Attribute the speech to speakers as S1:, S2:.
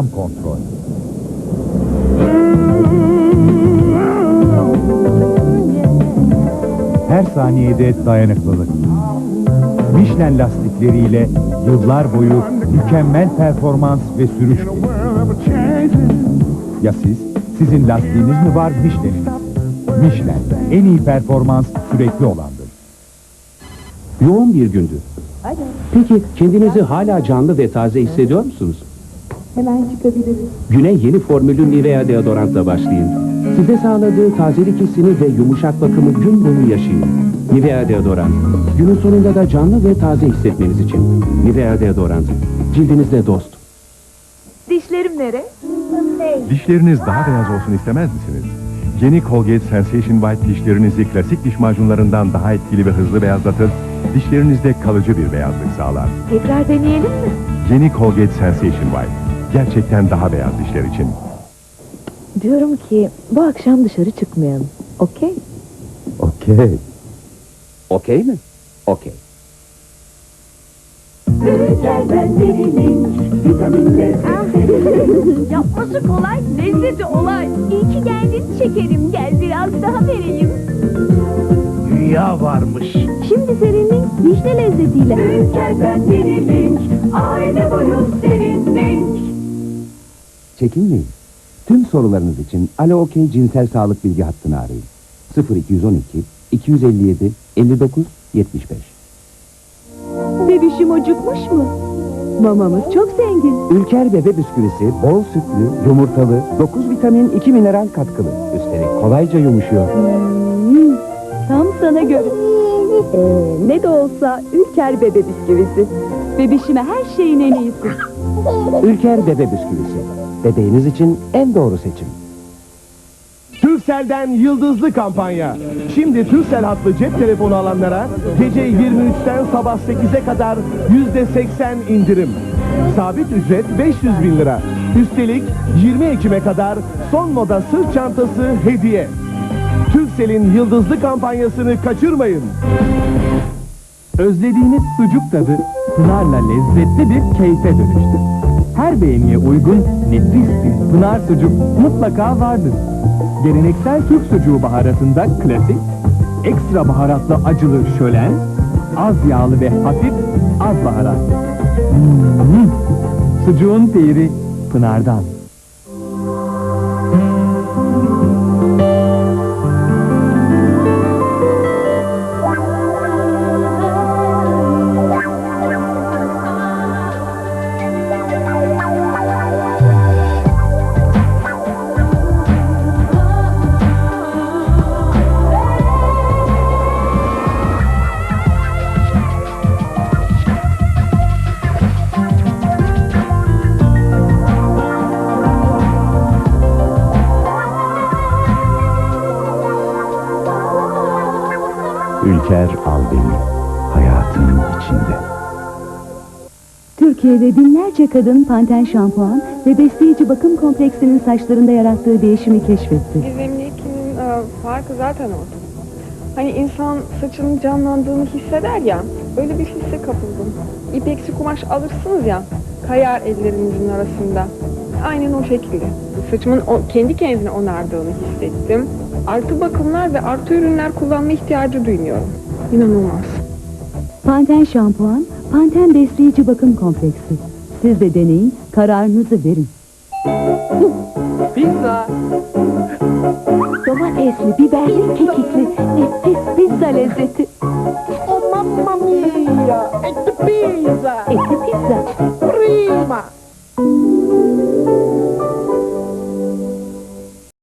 S1: tam kontrol. Her saniyede dayanıklılık. Michelin lastikleriyle yıllar boyu mükemmel performans ve sürüş. Ya siz? Sizin lastiğiniz mi var Michelin'iniz? Michelin en iyi performans sürekli olandır.
S2: Yoğun bir gündü. Peki kendinizi hala canlı ve taze hissediyor musunuz?
S3: Hemen çıkabiliriz.
S2: Güne yeni formülü Nivea deodorantla başlayın. Size sağladığı tazelik hissini ve yumuşak bakımı gün boyu yaşayın. Nivea deodorant. Günün sonunda da canlı ve taze hissetmeniz için. Nivea deodorant. Cildinizde dost.
S3: Dişlerim nere?
S4: Dişleriniz daha beyaz olsun istemez misiniz? Yeni Colgate Sensation White dişlerinizi klasik diş macunlarından daha etkili ve hızlı beyazlatır, dişlerinizde kalıcı bir beyazlık sağlar.
S3: Tekrar deneyelim mi?
S4: Yeni Colgate Sensation White, gerçekten daha beyaz dişler için.
S3: Diyorum ki bu akşam dışarı çıkmayalım. Okey?
S2: Okey. Okey mi? Okey.
S5: Yapması kolay, lezzeti olay. İyi ki geldin şekerim, gel biraz daha vereyim.
S6: Dünya varmış.
S5: Şimdi serinin vişne lezzetiyle. Ülkerden derinlik, aile boyu serinlik.
S2: Çekinmeyin. Tüm sorularınız için Alo Okey cinsel sağlık bilgi hattını arayın. 0212 257 59 75.
S3: Bebişim acıkmış mı? Mamamız çok zengin.
S2: Ülker bebe bisküvisi bol sütlü, yumurtalı, 9 vitamin, 2 mineral katkılı. Üstelik kolayca yumuşuyor.
S3: Hmm, tam sana göre. Ee, ne de olsa Ülker bebe bisküvisi. Bebişime her şeyin en iyisi.
S2: Ülker bebe bisküvisi. Bebeğiniz için en doğru seçim.
S6: Turkcell'den yıldızlı kampanya. Şimdi Turkcell hatlı cep telefonu alanlara gece 23'ten sabah 8'e kadar %80 indirim. Sabit ücret 500 bin lira. Üstelik 20 Ekim'e kadar son moda sırt çantası hediye. Turkcell'in yıldızlı kampanyasını kaçırmayın.
S7: Özlediğiniz sucuk tadı Pınar'la lezzetli bir keyfe dönüştü. Her beğeniye uygun nefis bir Pınar sucuk mutlaka vardır. Geleneksel Türk sucuğu baharatında klasik, ekstra baharatlı acılı şölen, az yağlı ve hafif az baharatlı. Hmm, Sucuğun peyri Pınar'dan.
S4: Ülker al beni, hayatının içinde.
S3: Türkiye'de binlerce kadın Panten şampuan ve besleyici bakım kompleksinin saçlarında yarattığı değişimi keşfetti.
S8: Gizemliğinin e, farkı zaten orada. Hani insan saçının canlandığını hisseder ya, öyle bir hisse kapıldım. İpeksi kumaş alırsınız ya, kayar ellerinizin arasında. Aynen o şekilde. Saçımın o, kendi kendine onardığını hissettim. Artı bakımlar ve artı ürünler kullanma ihtiyacı duymuyorum. İnanılmaz.
S3: Panten şampuan, Panten besleyici bakım kompleksi. Siz de deneyin, kararınızı verin.
S8: Pizza.
S3: Domatesli, biberli, kekikli, nefis pizza lezzeti.
S9: Oh mamma mia! È pizza!
S3: Etli pizza.
S9: Prima!